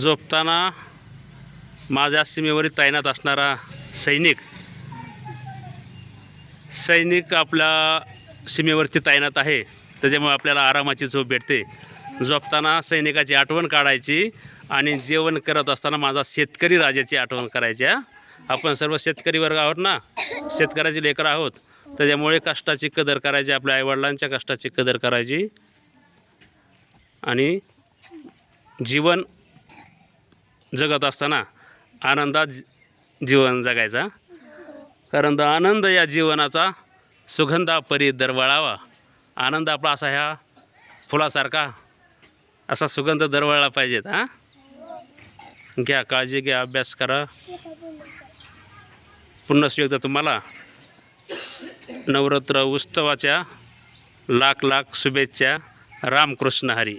झोपताना माझ्या सीमेवर तैनात असणारा सैनिक सैनिक आपल्या सीमेवरती तैनात आहे. त्याच्यामुळे आपल्याला आरामाची झोप भेटते. झोपताना सैनिकाची आठवण काढायची आणि जेवण करत असताना माझा शेतकरी राजाची आठवण करायची आपण सर्व शेतकरी वर्ग आहोत ना? शेतकऱ्याची लेकरं आहोत. त्याच्यामुळे कष्टाची कदर करायची आपल्या आईवडिलांच्या कष्टाची कदर करायची. आणि जीवन जगत असताना आनंदात जीवन जगायचा. कारण आनंद या जीवनाचा सुगंधा परी दरवळावा. आनंद आपला असा ह्या फुलासारखा असा सुगंध दरवळला पाहिजेत हां? घ्या काळजी घ्या अभ्यास करा. पुन्हा एकदा तुम्हाला. नवरात्र उत्सवाच्या लाख लाख शुभेच्छा. रामकृष्ण हरी.